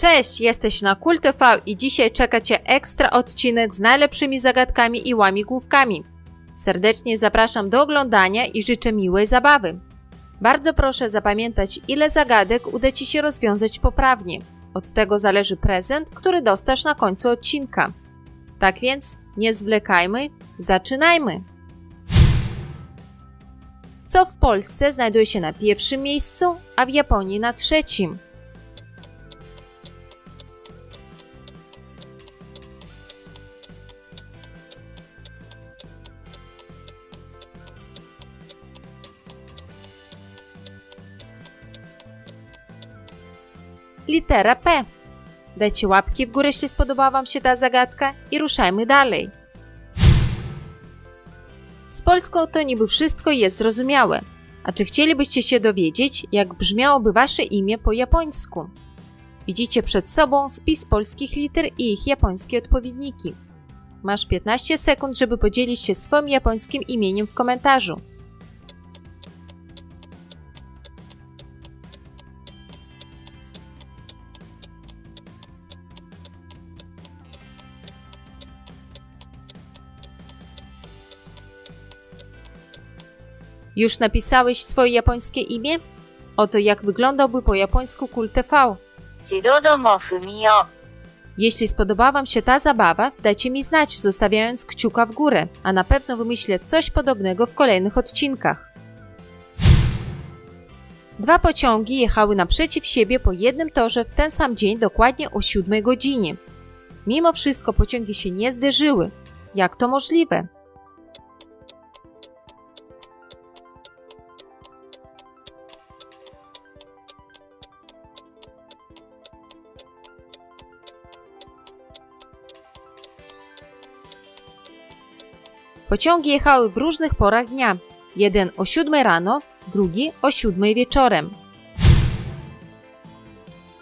Cześć, jesteś na Kult TV i dzisiaj czeka Cię ekstra odcinek z najlepszymi zagadkami i łamigłówkami. Serdecznie zapraszam do oglądania i życzę miłej zabawy. Bardzo proszę zapamiętać, ile zagadek uda Ci się rozwiązać poprawnie. Od tego zależy prezent, który dostasz na końcu odcinka. Tak więc nie zwlekajmy, zaczynajmy! Co w Polsce znajduje się na pierwszym miejscu, a w Japonii na trzecim? Litera P. Dajcie łapki w górę, jeśli spodobała Wam się ta zagadka i ruszajmy dalej. Z Polską to niby wszystko jest zrozumiałe. A czy chcielibyście się dowiedzieć, jak brzmiałoby Wasze imię po japońsku? Widzicie przed sobą spis polskich liter i ich japońskie odpowiedniki. Masz 15 sekund, żeby podzielić się swoim japońskim imieniem w komentarzu. Już napisałeś swoje japońskie imię? Oto jak wyglądałby po japońsku Kult TV. 自動どもふみお Jeśli spodobała Wam się ta zabawa, dajcie mi znać, zostawiając kciuka w górę, a na pewno wymyślę coś podobnego w kolejnych odcinkach. Dwa pociągi jechały naprzeciw siebie po jednym torze w ten sam dzień dokładnie o 7 godzinie. Mimo wszystko pociągi się nie zderzyły. Jak to możliwe? Pociągi jechały w różnych porach dnia. Jeden o 7 rano, drugi o 7 wieczorem.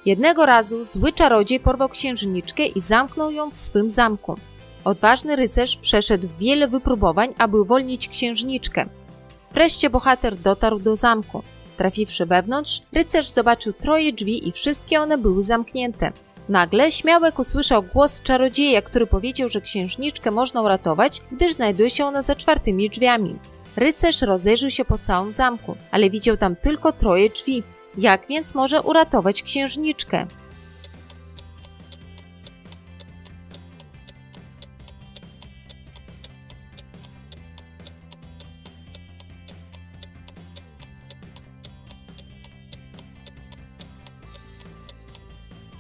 Jednego razu zły czarodziej porwał księżniczkę i zamknął ją w swym zamku. Odważny rycerz przeszedł wiele wypróbowań, aby uwolnić księżniczkę. Wreszcie bohater dotarł do zamku. Trafiwszy wewnątrz, rycerz zobaczył troje drzwi i wszystkie one były zamknięte. Nagle śmiałek usłyszał głos czarodzieja, który powiedział, że księżniczkę można uratować, gdyż znajduje się ona za czwartymi drzwiami. Rycerz rozejrzył się po całym zamku, ale widział tam tylko troje drzwi. Jak więc może uratować księżniczkę?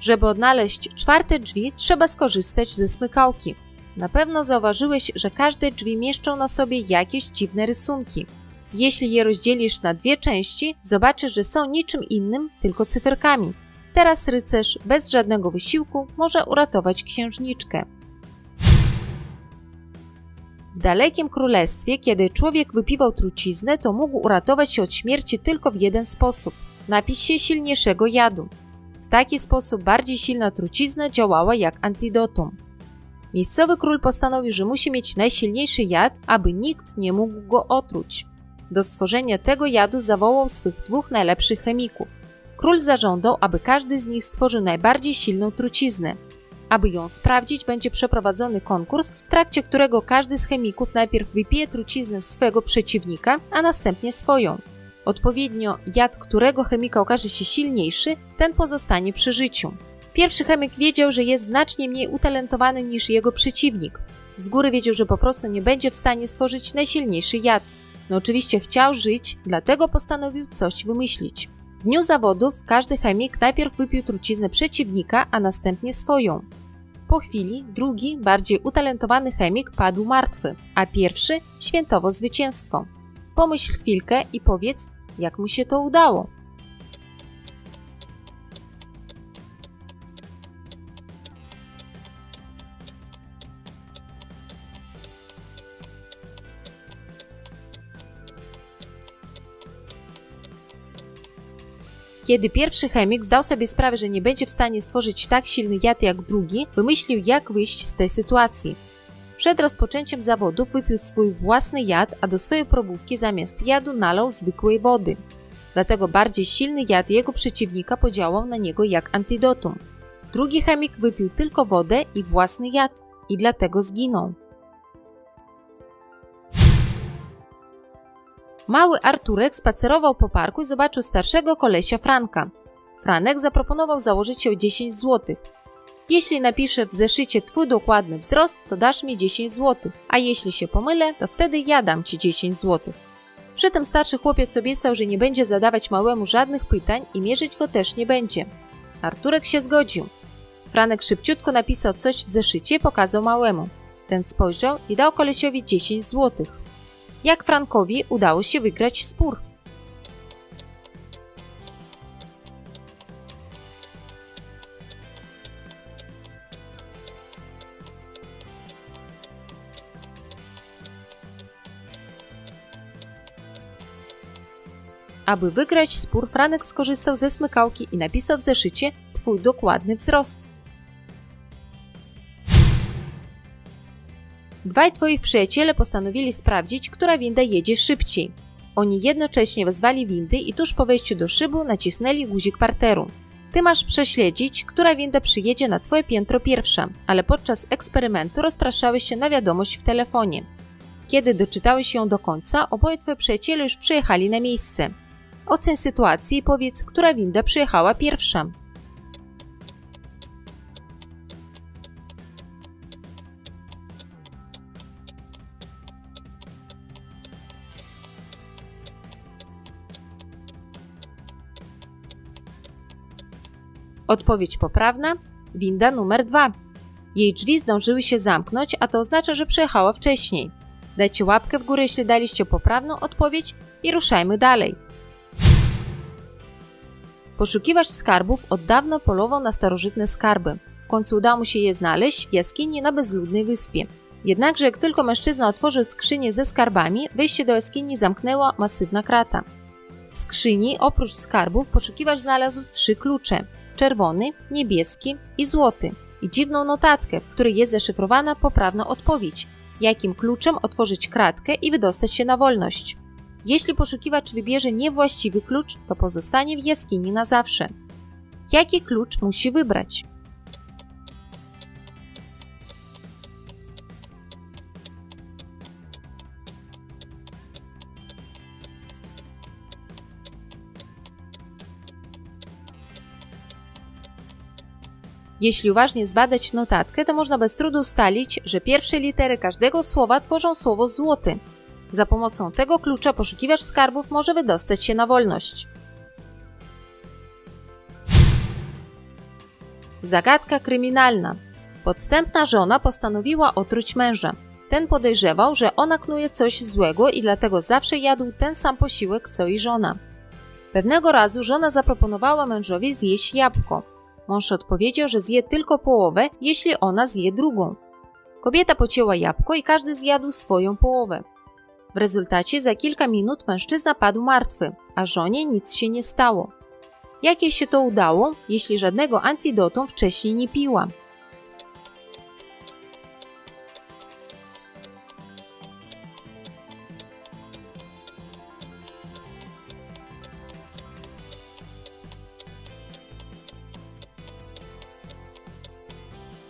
Żeby odnaleźć czwarte drzwi, trzeba skorzystać ze smykałki. Na pewno zauważyłeś, że każde drzwi mieszczą na sobie jakieś dziwne rysunki. Jeśli je rozdzielisz na dwie części, zobaczysz, że są niczym innym, tylko cyferkami. Teraz rycerz bez żadnego wysiłku może uratować księżniczkę. W dalekim królestwie, kiedy człowiek wypiwał truciznę, to mógł uratować się od śmierci tylko w jeden sposób napić się silniejszego jadu. W taki sposób bardziej silna trucizna działała jak antidotum. Miejscowy król postanowił, że musi mieć najsilniejszy jad, aby nikt nie mógł go otruć. Do stworzenia tego jadu zawołał swych dwóch najlepszych chemików. Król zażądał, aby każdy z nich stworzył najbardziej silną truciznę. Aby ją sprawdzić, będzie przeprowadzony konkurs, w trakcie którego każdy z chemików najpierw wypije truciznę swego przeciwnika, a następnie swoją. Odpowiednio jad którego chemika okaże się silniejszy, ten pozostanie przy życiu. Pierwszy chemik wiedział, że jest znacznie mniej utalentowany niż jego przeciwnik. Z góry wiedział, że po prostu nie będzie w stanie stworzyć najsilniejszy jad. No oczywiście chciał żyć, dlatego postanowił coś wymyślić. W dniu zawodów każdy chemik najpierw wypił truciznę przeciwnika, a następnie swoją. Po chwili drugi, bardziej utalentowany chemik padł martwy, a pierwszy świętował zwycięstwo. Pomyśl chwilkę i powiedz, jak mu się to udało. Kiedy pierwszy chemik zdał sobie sprawę, że nie będzie w stanie stworzyć tak silny jad jak drugi, wymyślił, jak wyjść z tej sytuacji. Przed rozpoczęciem zawodów wypił swój własny jad, a do swojej probówki zamiast jadu nalał zwykłej wody. Dlatego bardziej silny jad jego przeciwnika podziałał na niego jak antidotum. Drugi chemik wypił tylko wodę i własny jad i dlatego zginął. Mały Arturek spacerował po parku i zobaczył starszego kolesia Franka. Franek zaproponował założyć się o 10 zł. Jeśli napiszę w zeszycie twój dokładny wzrost, to dasz mi 10 zł, a jeśli się pomylę, to wtedy ja dam ci 10 zł. Przy tym starszy chłopiec obiecał, że nie będzie zadawać małemu żadnych pytań i mierzyć go też nie będzie. Arturek się zgodził. Franek szybciutko napisał coś w zeszycie i pokazał małemu. Ten spojrzał i dał kolesiowi 10 zł. Jak Frankowi udało się wygrać spór? Aby wygrać spór, Franek skorzystał ze smykałki i napisał w zeszycie Twój dokładny wzrost. Dwaj twoich przyjaciele postanowili sprawdzić, która winda jedzie szybciej. Oni jednocześnie wezwali windy i tuż po wejściu do szybu nacisnęli guzik parteru. Ty masz prześledzić, która winda przyjedzie na twoje piętro pierwsza, ale podczas eksperymentu rozpraszałeś się na wiadomość w telefonie. Kiedy doczytałeś ją do końca, oboje twoi przyjaciele już przyjechali na miejsce. Ocen sytuację i powiedz, która winda przyjechała pierwsza. Odpowiedź poprawna winda numer 2. Jej drzwi zdążyły się zamknąć, a to oznacza, że przyjechała wcześniej. Dajcie łapkę w górę, jeśli daliście poprawną odpowiedź i ruszajmy dalej. Poszukiwacz skarbów od dawna polował na starożytne skarby. W końcu udało mu się je znaleźć w jaskini na bezludnej wyspie. Jednakże jak tylko mężczyzna otworzył skrzynię ze skarbami, wejście do jaskini zamknęła masywna krata. W skrzyni oprócz skarbów poszukiwacz znalazł trzy klucze: czerwony, niebieski i złoty. I dziwną notatkę, w której jest zaszyfrowana poprawna odpowiedź, jakim kluczem otworzyć kratkę i wydostać się na wolność. Jeśli poszukiwacz wybierze niewłaściwy klucz, to pozostanie w jaskini na zawsze. Jaki klucz musi wybrać? Jeśli uważnie zbadać notatkę, to można bez trudu ustalić, że pierwsze litery każdego słowa tworzą słowo złoty. Za pomocą tego klucza poszukiwacz skarbów może wydostać się na wolność. Zagadka kryminalna. Podstępna żona postanowiła otruć męża. Ten podejrzewał, że ona knuje coś złego i dlatego zawsze jadł ten sam posiłek co i żona. Pewnego razu żona zaproponowała mężowi zjeść jabłko. Mąż odpowiedział, że zje tylko połowę, jeśli ona zje drugą. Kobieta pocięła jabłko i każdy zjadł swoją połowę. W rezultacie za kilka minut mężczyzna padł martwy, a żonie nic się nie stało. Jak jej się to udało, jeśli żadnego antidotum wcześniej nie piła?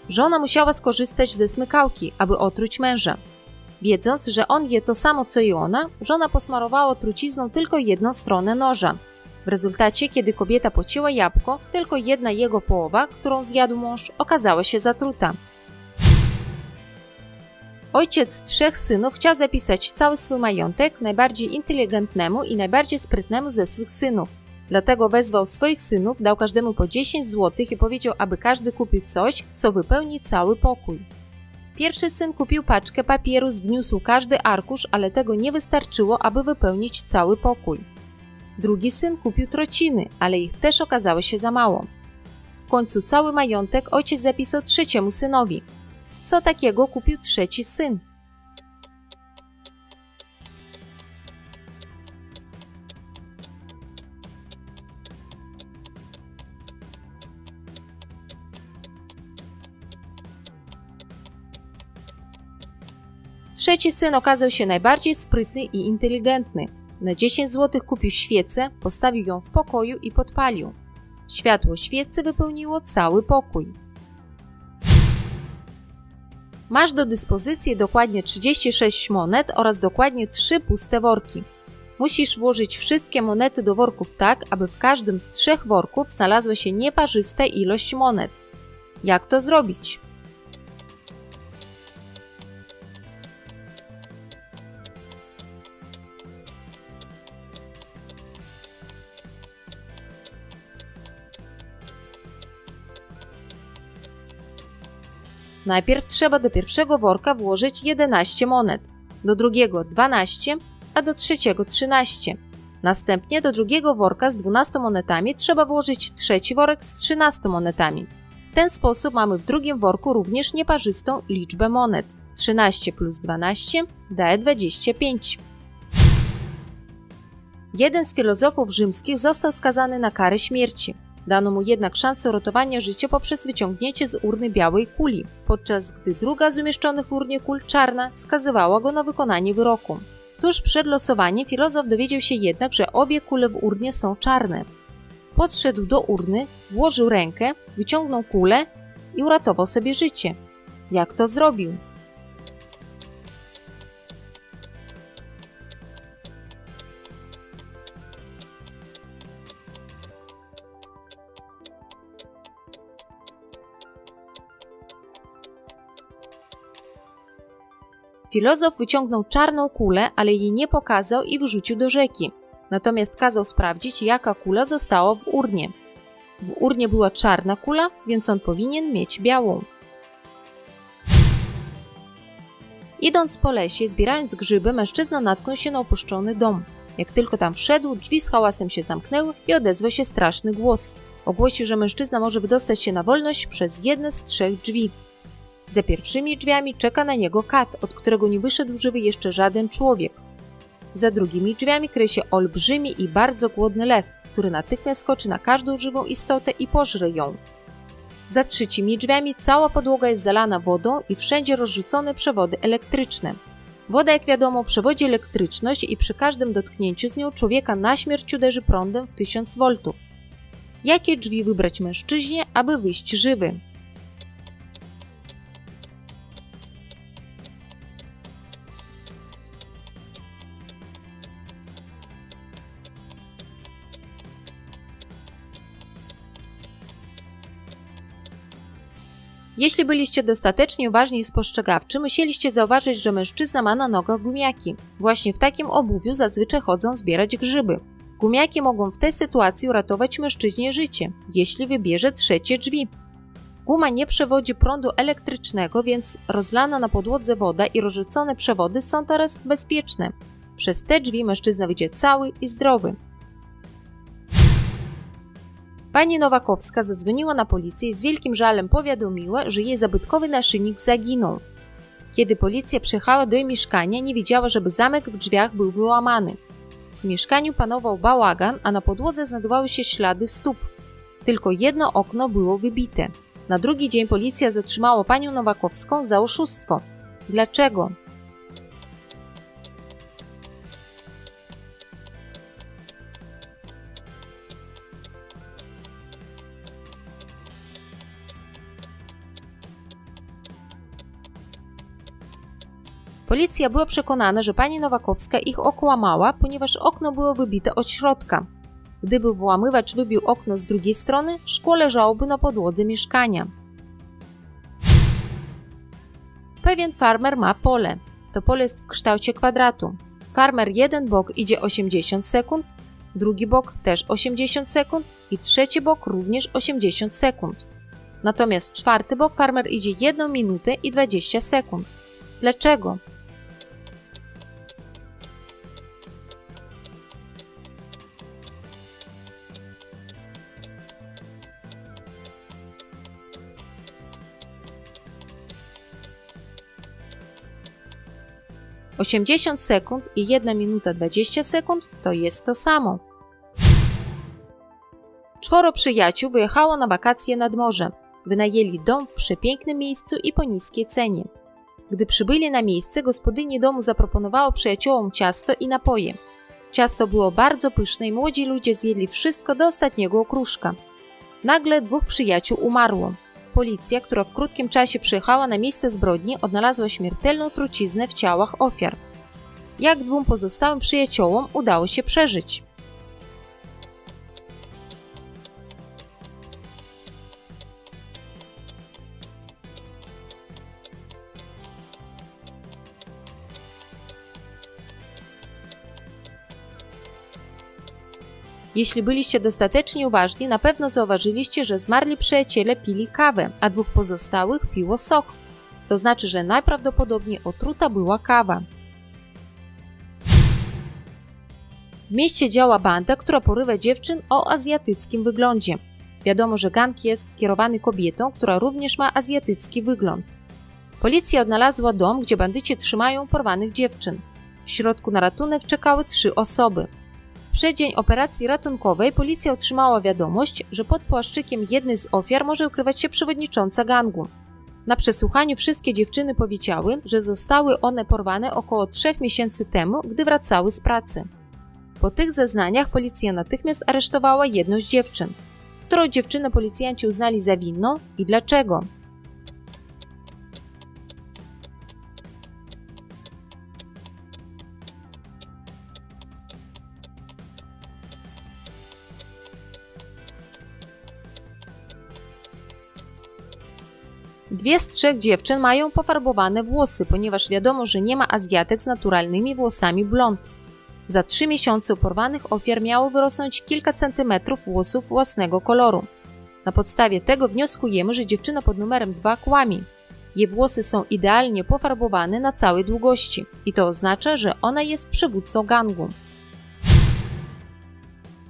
Żona musiała skorzystać ze smykałki, aby otruć męża. Wiedząc, że on je to samo co i ona, żona posmarowała trucizną tylko jedną stronę noża. W rezultacie, kiedy kobieta pocięła jabłko, tylko jedna jego połowa, którą zjadł mąż, okazała się zatruta. Ojciec trzech synów chciał zapisać cały swój majątek najbardziej inteligentnemu i najbardziej sprytnemu ze swych synów. Dlatego wezwał swoich synów, dał każdemu po 10 zł i powiedział, aby każdy kupił coś, co wypełni cały pokój. Pierwszy syn kupił paczkę papieru, zgniósł każdy arkusz, ale tego nie wystarczyło, aby wypełnić cały pokój. Drugi syn kupił trociny, ale ich też okazało się za mało. W końcu cały majątek ojciec zapisał trzeciemu synowi. Co takiego kupił trzeci syn? Trzeci syn okazał się najbardziej sprytny i inteligentny. Na 10 zł kupił świecę, postawił ją w pokoju i podpalił. Światło świecy wypełniło cały pokój. Masz do dyspozycji dokładnie 36 monet oraz dokładnie 3 puste worki. Musisz włożyć wszystkie monety do worków tak, aby w każdym z trzech worków znalazła się nieparzysta ilość monet. Jak to zrobić? Najpierw trzeba do pierwszego worka włożyć 11 monet, do drugiego 12, a do trzeciego 13. Następnie do drugiego worka z 12 monetami trzeba włożyć trzeci worek z 13 monetami. W ten sposób mamy w drugim worku również nieparzystą liczbę monet. 13 plus 12 daje 25. Jeden z filozofów rzymskich został skazany na karę śmierci. Dano mu jednak szansę ratowania życia poprzez wyciągnięcie z urny białej kuli, podczas gdy druga z umieszczonych w urnie kul czarna skazywała go na wykonanie wyroku. Tuż przed losowaniem filozof dowiedział się jednak, że obie kule w urnie są czarne. Podszedł do urny, włożył rękę, wyciągnął kulę i uratował sobie życie. Jak to zrobił? Filozof wyciągnął czarną kulę, ale jej nie pokazał i wrzucił do rzeki. Natomiast kazał sprawdzić, jaka kula została w urnie. W urnie była czarna kula, więc on powinien mieć białą. Idąc po lesie, zbierając grzyby, mężczyzna natknął się na opuszczony dom. Jak tylko tam wszedł, drzwi z hałasem się zamknęły i odezwał się straszny głos. Ogłosił, że mężczyzna może wydostać się na wolność przez jedne z trzech drzwi. Za pierwszymi drzwiami czeka na niego kat, od którego nie wyszedł żywy jeszcze żaden człowiek. Za drugimi drzwiami kryje się olbrzymi i bardzo głodny lew, który natychmiast skoczy na każdą żywą istotę i pożre ją. Za trzecimi drzwiami cała podłoga jest zalana wodą i wszędzie rozrzucone przewody elektryczne. Woda, jak wiadomo, przewodzi elektryczność i przy każdym dotknięciu z nią człowieka na śmierć uderzy prądem w 1000 V. Jakie drzwi wybrać mężczyźnie, aby wyjść żywy? Jeśli byliście dostatecznie uważni i spostrzegawczy, musieliście zauważyć, że mężczyzna ma na nogach gumiaki. Właśnie w takim obuwiu zazwyczaj chodzą zbierać grzyby. Gumiaki mogą w tej sytuacji uratować mężczyźnie życie, jeśli wybierze trzecie drzwi. Guma nie przewodzi prądu elektrycznego, więc rozlana na podłodze woda i rozrzucone przewody są teraz bezpieczne. Przez te drzwi mężczyzna wyjdzie cały i zdrowy. Pani Nowakowska zadzwoniła na policję i z wielkim żalem powiadomiła, że jej zabytkowy naszyjnik zaginął. Kiedy policja przyjechała do jej mieszkania, nie widziała, żeby zamek w drzwiach był wyłamany. W mieszkaniu panował bałagan, a na podłodze znajdowały się ślady stóp. Tylko jedno okno było wybite. Na drugi dzień policja zatrzymała panią Nowakowską za oszustwo. Dlaczego? Policja była przekonana, że pani Nowakowska ich okłamała, ponieważ okno było wybite od środka. Gdyby włamywacz wybił okno z drugiej strony, szkło leżałoby na podłodze mieszkania. Pewien farmer ma pole. To pole jest w kształcie kwadratu. Farmer jeden bok idzie 80 sekund, drugi bok też 80 sekund i trzeci bok również 80 sekund. Natomiast czwarty bok farmer idzie 1 minutę i 20 sekund. Dlaczego? Osiemdziesiąt sekund i 1 minuta 20 sekund to jest to samo. Czworo przyjaciół wyjechało na wakacje nad morze. Wynajęli dom w przepięknym miejscu i po niskiej cenie. Gdy przybyli na miejsce, gospodyni domu zaproponowała przyjaciołom ciasto i napoje. Ciasto było bardzo pyszne i młodzi ludzie zjedli wszystko do ostatniego okruszka. Nagle dwóch przyjaciół umarło. Policja, która w krótkim czasie przyjechała na miejsce zbrodni, odnalazła śmiertelną truciznę w ciałach ofiar. Jak dwóm pozostałym przyjaciołom udało się przeżyć? Jeśli byliście dostatecznie uważni, na pewno zauważyliście, że zmarli przyjaciele pili kawę, a dwóch pozostałych piło sok. To znaczy, że najprawdopodobniej otruta była kawa. W mieście działa banda, która porywa dziewczyn o azjatyckim wyglądzie. Wiadomo, że gang jest kierowany kobietą, która również ma azjatycki wygląd. Policja odnalazła dom, gdzie bandyci trzymają porwanych dziewczyn. W środku na ratunek czekały trzy osoby. Przeddzień operacji ratunkowej policja otrzymała wiadomość, że pod płaszczykiem jednej z ofiar może ukrywać się przewodnicząca gangu. Na przesłuchaniu wszystkie dziewczyny powiedziały, że zostały one porwane około trzech miesięcy temu, gdy wracały z pracy. Po tych zeznaniach policja natychmiast aresztowała jedną z dziewczyn. Którą dziewczynę policjanci uznali za winną i dlaczego? Dwie z trzech dziewczyn mają pofarbowane włosy, ponieważ wiadomo, że nie ma Azjatek z naturalnymi włosami blond. Za trzy miesiące porwanych ofiar miało wyrosnąć kilka centymetrów włosów własnego koloru. Na podstawie tego wnioskujemy, że dziewczyna pod numerem 2 kłamie. Jej włosy są idealnie pofarbowane na całej długości i to oznacza, że ona jest przywódcą gangu.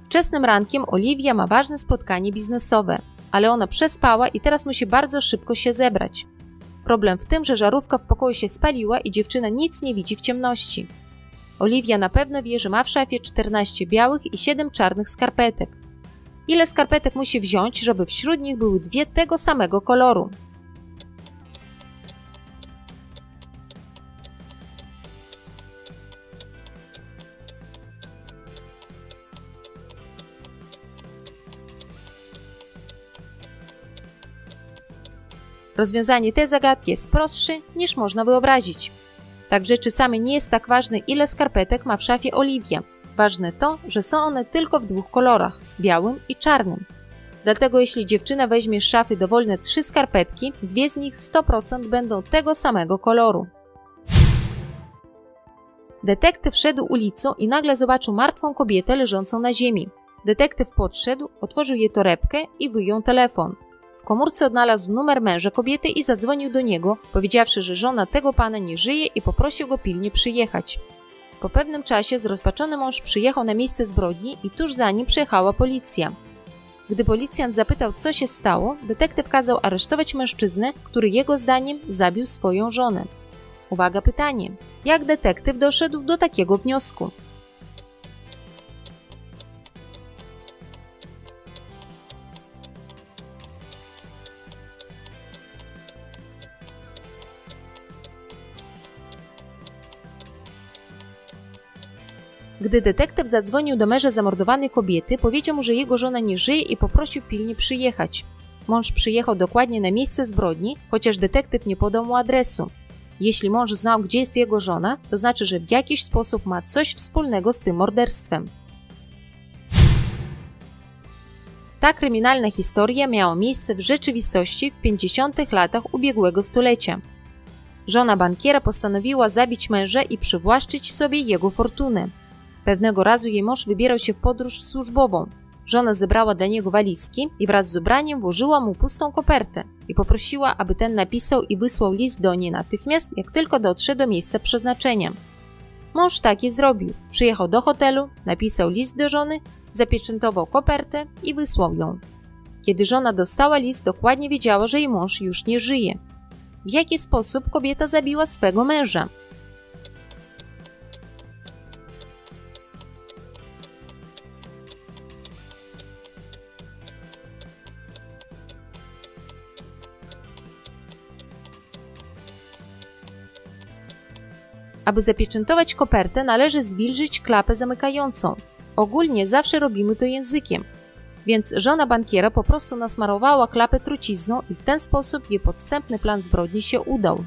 Wczesnym rankiem Oliwia ma ważne spotkanie biznesowe, ale ona przespała i teraz musi bardzo szybko się zebrać. Problem w tym, że żarówka w pokoju się spaliła i dziewczyna nic nie widzi w ciemności. Oliwia na pewno wie, że ma w szafie 14 białych i 7 czarnych skarpetek. Ile skarpetek musi wziąć, żeby wśród nich były dwie tego samego koloru? Rozwiązanie tej zagadki jest prostsze niż można wyobrazić. Tak w rzeczy samej nie jest tak ważne, ile skarpetek ma w szafie Oliwia. Ważne to, że są one tylko w dwóch kolorach białym i czarnym. Dlatego jeśli dziewczyna weźmie z szafy dowolne trzy skarpetki, dwie z nich 100% będą tego samego koloru. Detektyw szedł ulicą i nagle zobaczył martwą kobietę leżącą na ziemi. Detektyw podszedł, otworzył jej torebkę i wyjął telefon. Komórce odnalazł numer męża kobiety i zadzwonił do niego, powiedziawszy, że żona tego pana nie żyje i poprosił go pilnie przyjechać. Po pewnym czasie zrozpaczony mąż przyjechał na miejsce zbrodni i tuż za nim przyjechała policja. Gdy policjant zapytał, co się stało, detektyw kazał aresztować mężczyznę, który jego zdaniem zabił swoją żonę. Uwaga, pytanie: jak detektyw doszedł do takiego wniosku? Gdy detektyw zadzwonił do męża zamordowanej kobiety, powiedział mu, że jego żona nie żyje i poprosił pilnie przyjechać. Mąż przyjechał dokładnie na miejsce zbrodni, chociaż detektyw nie podał mu adresu. Jeśli mąż znał, gdzie jest jego żona, to znaczy, że w jakiś sposób ma coś wspólnego z tym morderstwem. Ta kryminalna historia miała miejsce w rzeczywistości w 50. latach ubiegłego stulecia. Żona bankiera postanowiła zabić męża i przywłaszczyć sobie jego fortunę. Pewnego razu jej mąż wybierał się w podróż służbową. Żona zebrała dla niego walizki i wraz z ubraniem włożyła mu pustą kopertę i poprosiła, aby ten napisał i wysłał list do niej natychmiast, jak tylko dotrze do miejsca przeznaczenia. Mąż tak i zrobił. Przyjechał do hotelu, napisał list do żony, zapieczętował kopertę i wysłał ją. Kiedy żona dostała list, dokładnie wiedziała, że jej mąż już nie żyje. W jaki sposób kobieta zabiła swego męża? Aby zapieczętować kopertę, należy zwilżyć klapę zamykającą. Ogólnie zawsze robimy to językiem. Więc żona bankiera po prostu nasmarowała klapę trucizną i w ten sposób jej podstępny plan zbrodni się udał.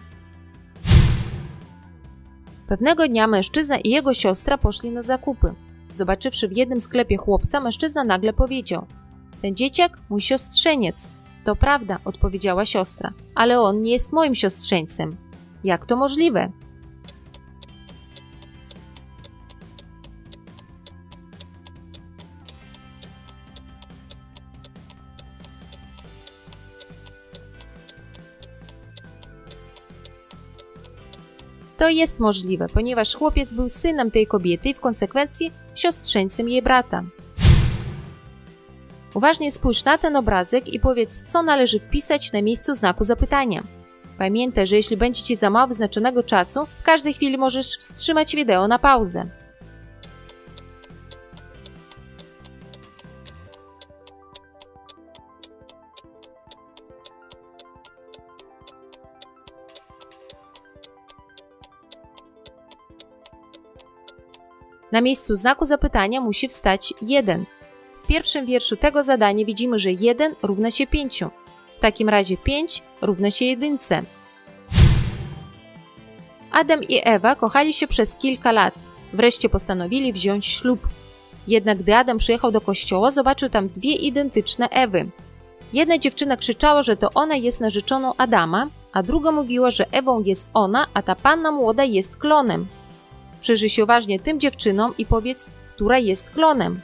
Pewnego dnia mężczyzna i jego siostra poszli na zakupy. Zobaczywszy w jednym sklepie chłopca, mężczyzna nagle powiedział: Ten dzieciak mój siostrzeniec. To prawda, odpowiedziała siostra, ale on nie jest moim siostrzeńcem. Jak to możliwe? To jest możliwe, ponieważ chłopiec był synem tej kobiety i w konsekwencji siostrzeńcem jej brata. Uważnie spójrz na ten obrazek i powiedz, co należy wpisać na miejscu znaku zapytania. Pamiętaj, że jeśli będzie Ci za mało wyznaczonego czasu, w każdej chwili możesz wstrzymać wideo na pauzę. Na miejscu znaku zapytania musi wstać 1. W pierwszym wierszu tego zadania widzimy, że 1 równa się 5. W takim razie 5 równa się 1. Adam i Ewa kochali się przez kilka lat. Wreszcie postanowili wziąć ślub. Jednak gdy Adam przyjechał do kościoła, zobaczył tam dwie identyczne Ewy. Jedna dziewczyna krzyczała, że to ona jest narzeczoną Adama, a druga mówiła, że Ewą jest ona, a ta panna młoda jest klonem. Przyjrzyj się uważnie tym dziewczynom i powiedz, która jest klonem.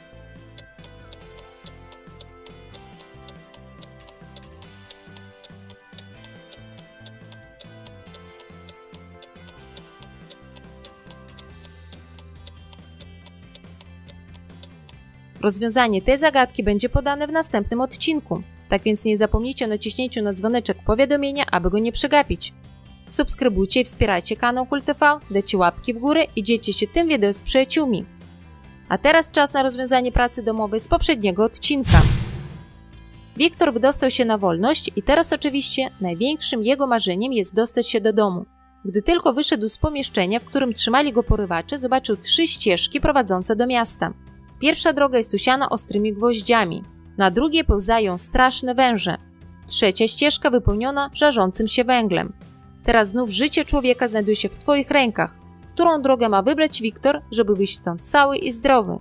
Rozwiązanie tej zagadki będzie podane w następnym odcinku. Tak więc nie zapomnijcie o naciśnięciu na dzwoneczek powiadomienia, aby go nie przegapić. Subskrybujcie i wspierajcie kanał KulTV, dajcie łapki w górę i dzielcie się tym wideo z przyjaciółmi. A teraz czas na rozwiązanie pracy domowej z poprzedniego odcinka. Wiktor wydostał się na wolność i teraz oczywiście największym jego marzeniem jest dostać się do domu. Gdy tylko wyszedł z pomieszczenia, w którym trzymali go porywacze, zobaczył trzy ścieżki prowadzące do miasta. Pierwsza droga jest usiana ostrymi gwoździami, na drugiej pełzają straszne węże. Trzecia ścieżka wypełniona żarzącym się węglem. Teraz znów życie człowieka znajduje się w Twoich rękach. Którą drogę ma wybrać Wiktor, żeby wyjść stąd cały i zdrowy?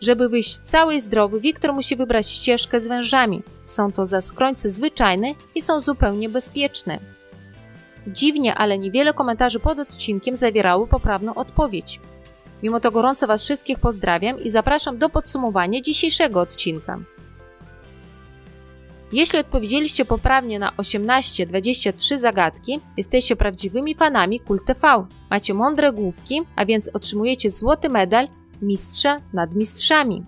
Żeby wyjść cały i zdrowy, Wiktor musi wybrać ścieżkę z wężami. Są to zaskrońce zwyczajne i są zupełnie bezpieczne. Dziwnie, ale niewiele komentarzy pod odcinkiem zawierało poprawną odpowiedź. Mimo to gorąco Was wszystkich pozdrawiam i zapraszam do podsumowania dzisiejszego odcinka. Jeśli odpowiedzieliście poprawnie na 18-23 zagadki, jesteście prawdziwymi fanami Kult TV. Macie mądre główki, a więc otrzymujecie złoty medal Mistrza nad Mistrzami.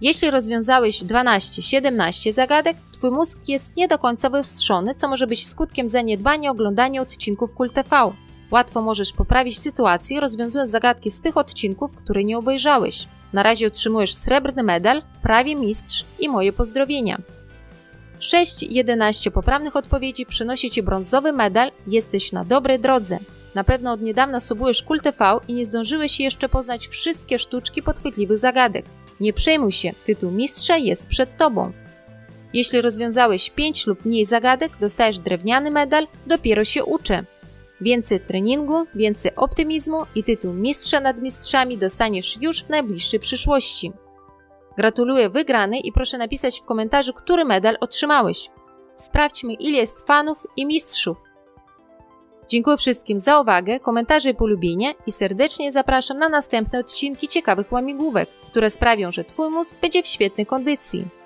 Jeśli rozwiązałeś 12-17 zagadek, twój mózg jest nie do końca wyostrzony, co może być skutkiem zaniedbania oglądania odcinków Kult TV. Łatwo możesz poprawić sytuację, rozwiązując zagadki z tych odcinków, które nie obejrzałeś. Na razie otrzymujesz srebrny medal, prawie mistrz i moje pozdrowienia. 6-11 poprawnych odpowiedzi przynosi Ci brązowy medal, jesteś na dobrej drodze. Na pewno od niedawna subujesz Kult TV i nie zdążyłeś jeszcze poznać wszystkie sztuczki podchwytliwych zagadek. Nie przejmuj się, tytuł mistrza jest przed Tobą. Jeśli rozwiązałeś 5 lub mniej zagadek, dostajesz drewniany medal, dopiero się uczę. Więcej treningu, więcej optymizmu i tytuł mistrza nad mistrzami dostaniesz już w najbliższej przyszłości. Gratuluję wygranej i proszę napisać w komentarzu, który medal otrzymałeś. Sprawdźmy, ile jest fanów i mistrzów. Dziękuję wszystkim za uwagę, komentarze i polubienie i serdecznie zapraszam na następne odcinki ciekawych łamigłówek, które sprawią, że Twój mózg będzie w świetnej kondycji.